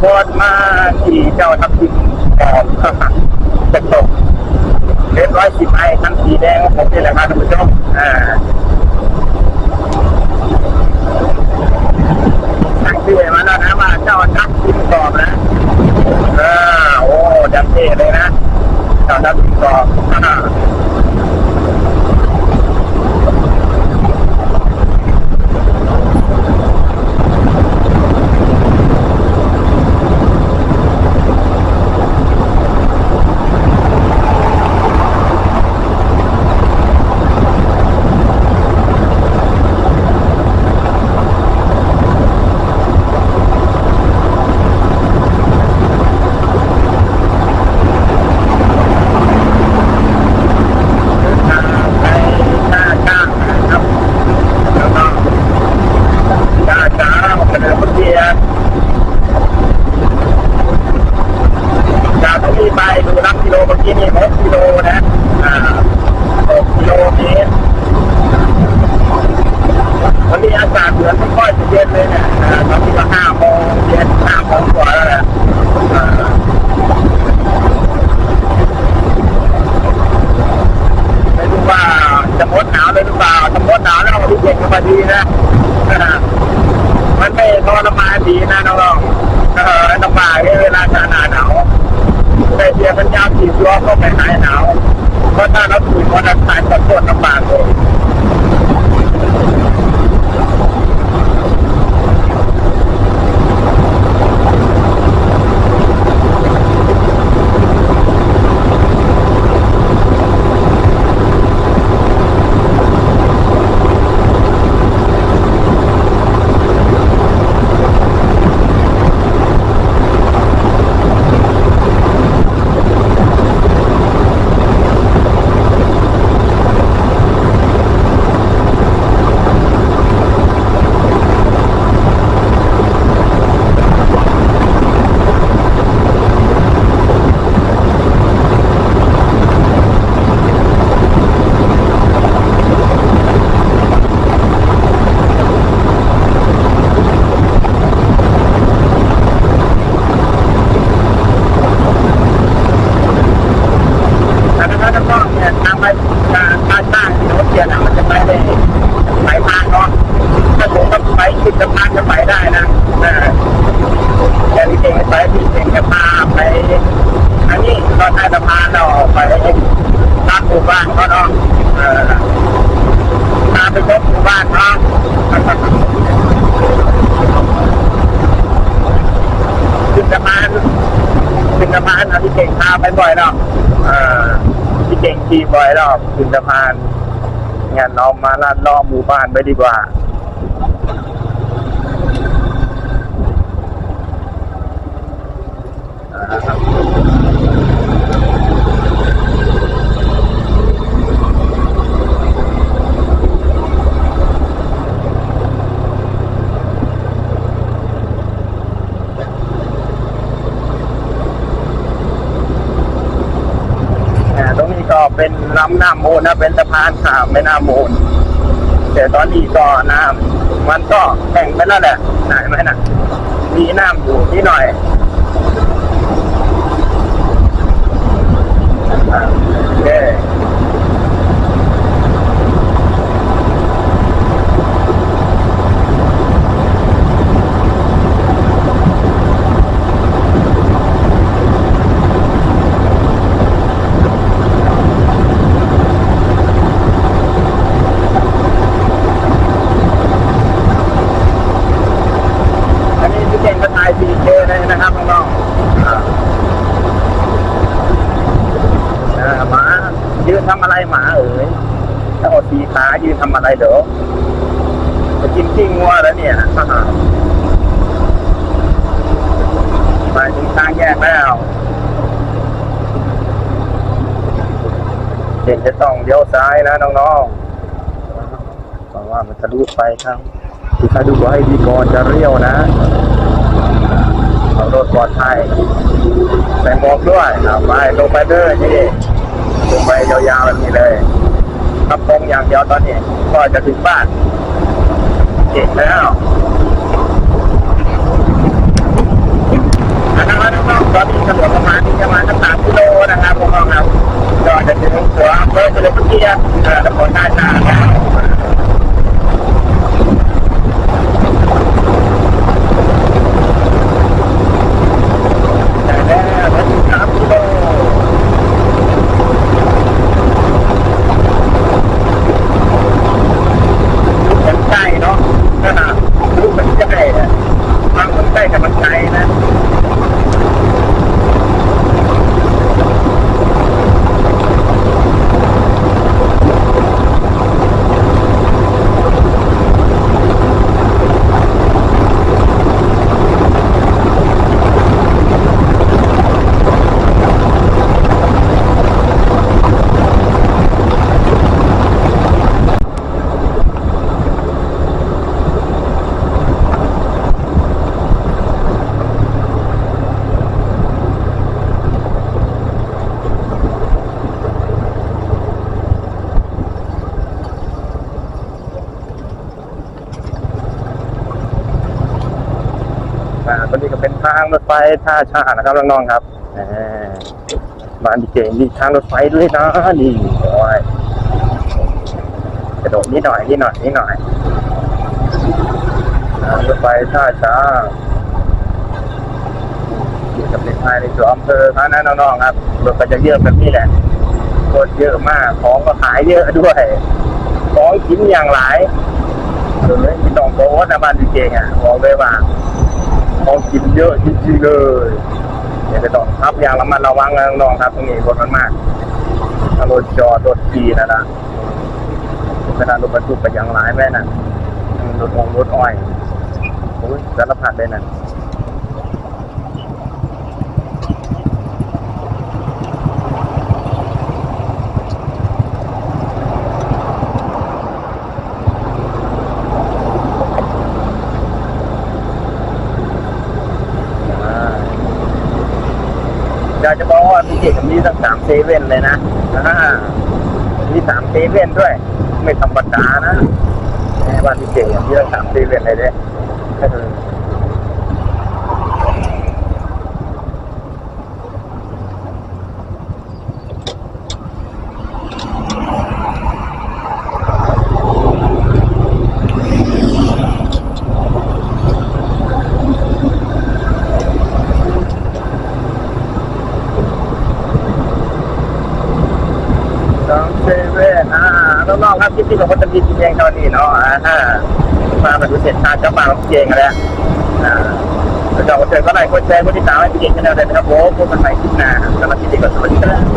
พสต์มาที่เจ้าทับทิมกอบจะตกเรียบร้อยสิบไอ้ทั้งสีแดงของผมนี่แหละครับท่านผู้ชมอ่าตั้งชื่อมาแล้วนะว่าเจ้าทับทิมกอบนะอ่าโอ้ดังเท่เลยนะเจ้าทับทิมกอบอ่า ทางไปหน้าก้างนะครับแล้วก็ก้าจ้าเฉลิมพระเกียรติจากตรงนี้ไปดูนับกิโลเมื่อกี้นี่หกกิโลนะอ่าหกกิโลเมตรวันนี้อากาศเหมือนไม่ค่อยจะเย็นเลยเนี่ยอ่าตอนนี้ก็ห้าโมงเย็นห้าโมงกว่าแล้วแหละอ่า ไม่รู้ว่าจะมดหนาวเลยหรือเปล่าถ้ามดหนาวแล้วเอาที่เย็นกัน มันไม่ทรมานดีนะน้องๆเออลำบากเวลาหนาหนาวแต่เดียวมันยาวขี่ล้อก็ไปหายหนาวเพราะถ้าเราถูกมอเตอร์ไซค์ก็ปวดลำบากเลย แต่ถ้าถ้าก็เนี่ยทางไปการการสร้างที่รถเกียร์น่ะมันจะไปได้หลายทางเนาะถ้าผมก็ไปคิดสะพาน จะไปได้นะเออแต่ที่เก่งไปที่เก่งจะพาไปอันนี้ก็ใต้สะพานเราไปตามหมู่บ้านเขาเนาะเออตามไปพบหมู่บ้านเขาขึ้นสะพานขึ้นสะพานเอาที่เก่งพาไปบ่อยเนาะเออที่เก่งขี่บ่อยเนาะขึ้นสะพานงั้นเรามาลาดล้อมหมู่บ้านไปดีกว่าตรงนี้ก็เป็น ลำน้ำมูลนะเป็นสะพานข้ามแม่น้ำมูลแต่ตอนนี้ก็น้ำมันก็แห้งไปแล้วแหละไหนไหมน่ะมีน้ำอยู่นิดหน่อยอ่าโอเคอันนี้พี่เก่งก็ถ่ายสีเจเลยนะครับน้องๆอ่าอ่าหมายืนทำอะไรหมาเอ๋ยถ้าอดสีขายืน ทำอะไรเดี๋ยวจะกินขี้งัวแล้วเนี่ยมาถึงทางแยกแล้ว เด็กจะต้องเลี้ยวซ้ายนะน้องๆเพราะว่ามันทะลุไปทางที่ถ้าดูให้ดีก่อนจะเลี้ยวนะเอารถปลอดภัยใส่หมวกด้วยเอาไปลงไปเด้อนี่ลงไปยาวๆแบบนี้เลย ขับตรงอย่างเดียวตอนนี้ก็จะถึงบ้านเก่งแล้วตอนนี้ถนนประมาณนี้ประมาณสักสามกิโลนะครับผมครับก็จะถึงหัวอำเภอเฉลิมพระเกียรติเอ่อตำบลท่าช้างนะครับแต่แล้วถึงสามกิโล มันใกล้เนาะนะฮะรู้มันใกล้อะฟังมันใกล้แต่มันไกลนะ อ่า ตอนนี้ก็เป็นทางรถไฟท่าชานะครับน้องๆครับบ้านดีเจมีทางรถไฟด้วยนะนี่โอ้ยกระโดดนิดหน่อยนิดหน่อยนิดหน่อยทางรถไฟท่าช้าอยู่กับในภายในตัวอำเภอครับนะน้องๆครับรถก็จะเยอะแบบนี้แหละรถเยอะมากของก็ขายเยอะด้วยของกินอย่างหลายเลยมีต้องโบสนะบ้านดีเจอะบอกเลยว่า ของกินเยอะจริงๆเลยเนี่ยวจะต้องขับอย่างระมัดระวังนะน้องครับตรงนี้รถมันมากถ้ารถจอดรถขี่นะนะเวลารถบรรทุกไปอย่างหลายแม่น่ะรถองรถอ้อยโอ้ยสารพัดเลยน่ะอ่าอยาก จะบอกว่าพี่เจกับมีตั้งสามเซเว่นเลยนะอ่ามีสามเซเว่นด้วย ไม่ธรรมดานะแม่บ้านพี่เจมีตั้งสามเซเว่นเลยเด้ เออสองเซเว่นอ่าน้องๆครับที่ที่ผมก็จะมีทีเองตอนนี้เนาะอ่ามาแบบเสร็จทางเจ้าป่าของเจงกันแล้วอ่าแล้วก็กดแชร์ก็ไลค์กดแชร์กดติดตามให้พี่เจงกันแล้วเลยนะครับผมพบกันใหม่คลิปหน้าสำหรับที่นี่ก็สวัสดีครับ